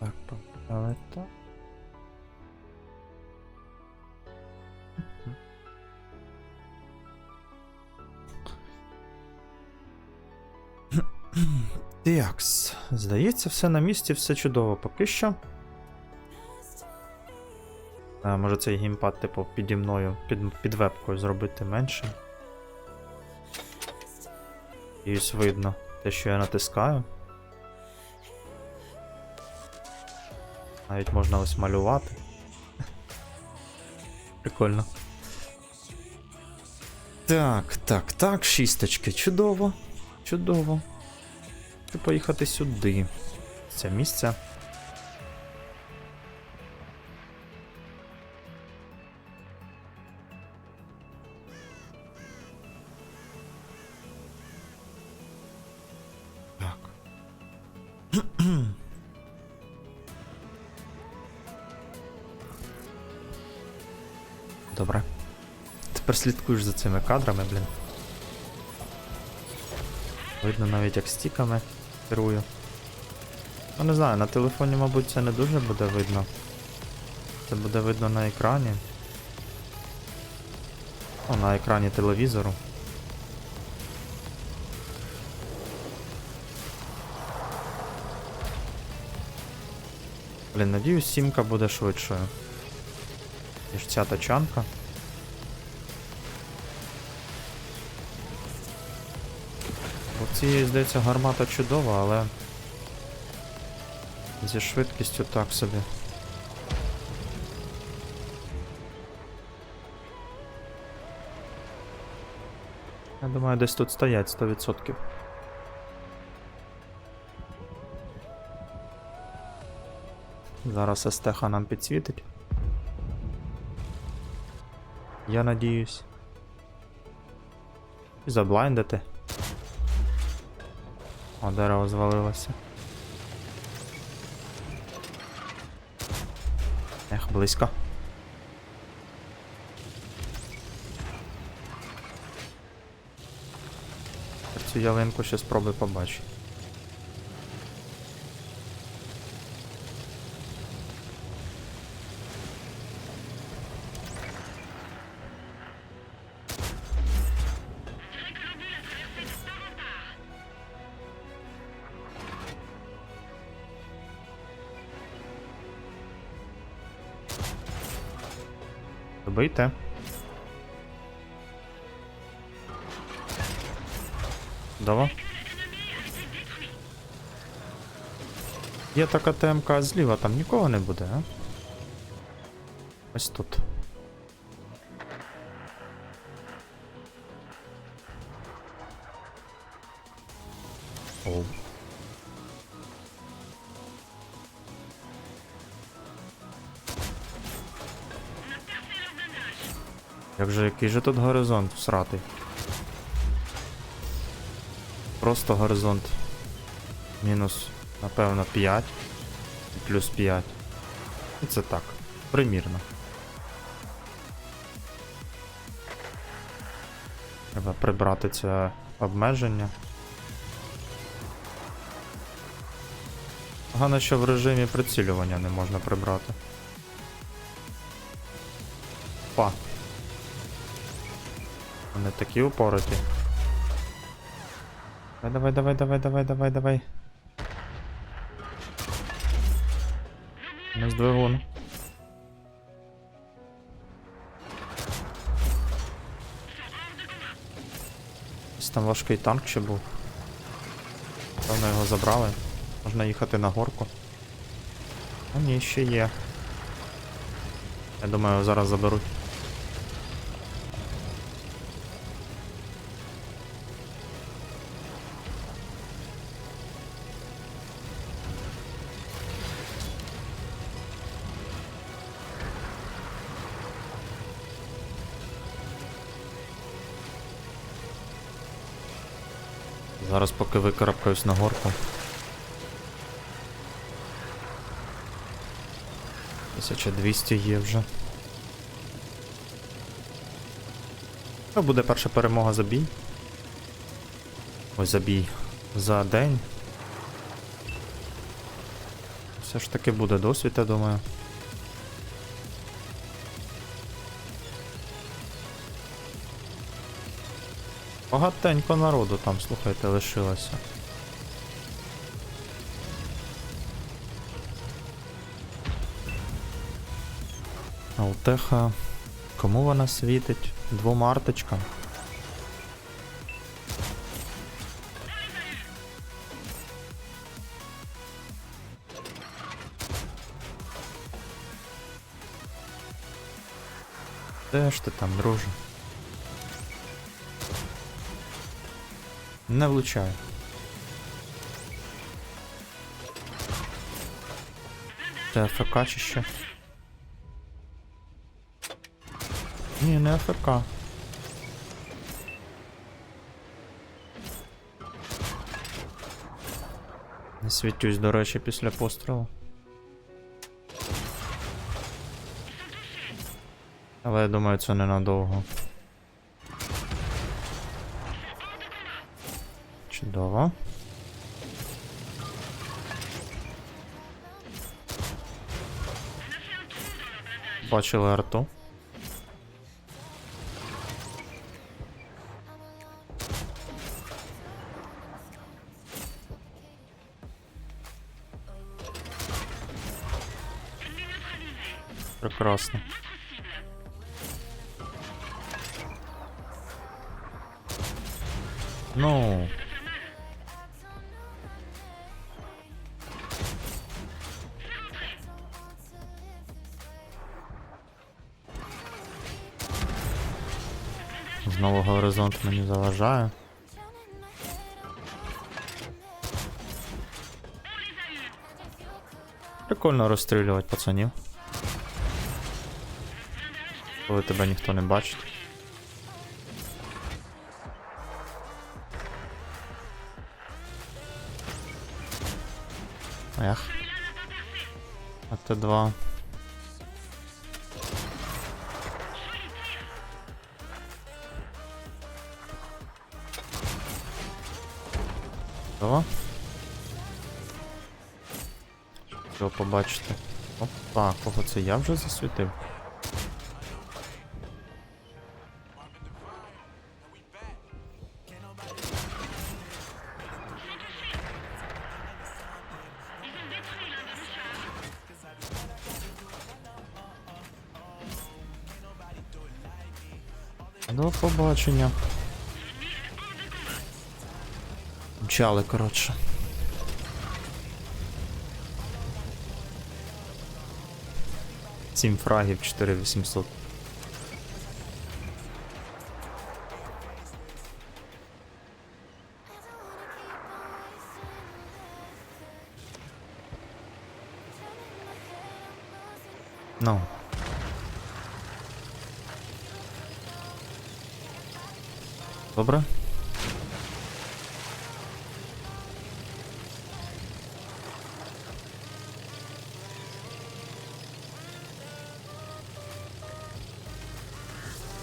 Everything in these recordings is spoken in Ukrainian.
Так, але так. Здається, все на місці, все чудово поки що. А, може цей геймпад, типу, піді мною, під, під вебкою зробити менше. І ось видно те, що я натискаю. Навіть можна ось малювати. Прикольно. Так, так, так, шісточки. Чудово. Чудово. Хочу поїхати сюди. Це місце. Так. Добре. Тепер слідкуєш за цими кадрами, блін. Видно навіть як стіками керую. Ну не знаю, на телефоні, мабуть, це не дуже буде видно. Це буде видно на екрані. О, на екрані телевізору. Блін, надіюсь, сімка буде швидшою. Ніж ця тачанка. В цій, здається, гармата чудова, але. Зі швидкістю так собі. Я думаю, десь тут стоять 100%. Зараз СТХ нам підсвітить. Я надіюсь. І заблайндити. О, дерево звалилося. Ех, близько. Цю ялинку ще спробуй побачити. Добийте. Давай. Є така ТМК зліва, там нікого не буде, а? Ось тут. Як же який же тут горизонт всратий? Просто горизонт. Мінус, напевно, 5. І плюс 5. І це так. Примірно. Треба прибрати це обмеження. Погано, що в режимі прицілювання не можна прибрати. Па. Вони такі упороті. Давай, давай, давай, давай, давай, давай. З двигун. Ось там важкий танк ще був. Певно його забрали. Можна їхати на горку. А ні, ще є. Я думаю, зараз заберуть. Зараз поки викарабкаюсь на горку. 1200 є вже. Це буде перша перемога за бій. Ось за бій. За день. Все ж таки буде досвід, я думаю. Багатенько народу там, слухайте, лишилося. Алтеха. Кому вона світить? Двом арточкам. Де ж ти там, друже? Не влучаю. Це АФК чи що? Ні, не АФК. Не світюсь, до речі, після пострілу. Але я думаю, це ненадовго. Чудово. Бачили арту. Прекрасно. Ну. Знову горизонт мені заважає. Прикольно розстрілювати пацанів. Коли тебе ніхто не бачить. Ех. А Т2. Чудово. Що побачите? Опа, кого це я вже засвітив? Побачення. Мчали, коротше. Сім фрагів, 4800. Ну. Добре.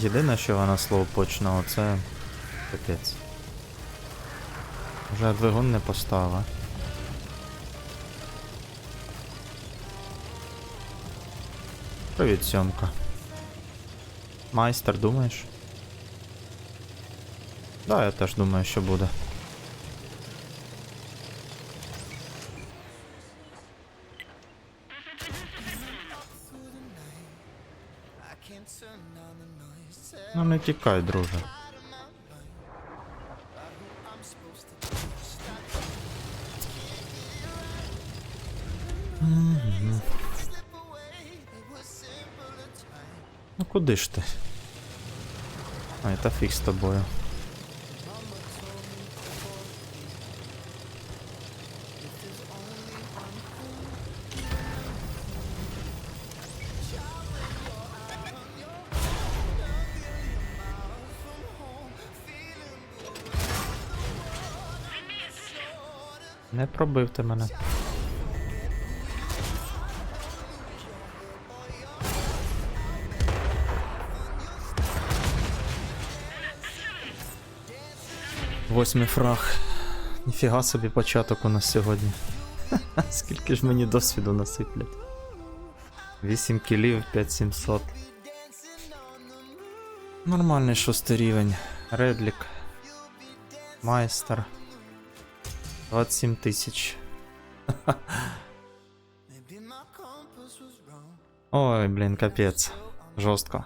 Єдине, що вона слово почне, це капець. Вже двигун не поставила. Привіт, сьомка. Майстер, думаєш? Да, я теж думаю, що буде. Ну не тікай, друже. Ну куди ж ти? Ай, та фіг з тобою. Не пробив ти мене. Восьмий фраг. Ніфіга собі початок у нас сьогодні. Скільки ж мені досвіду насиплять? 8 кілів, 5700. Нормальний шостий рівень. Редлік. Майстер. 27 тисяч. Ой, блін, капець. Жорстко.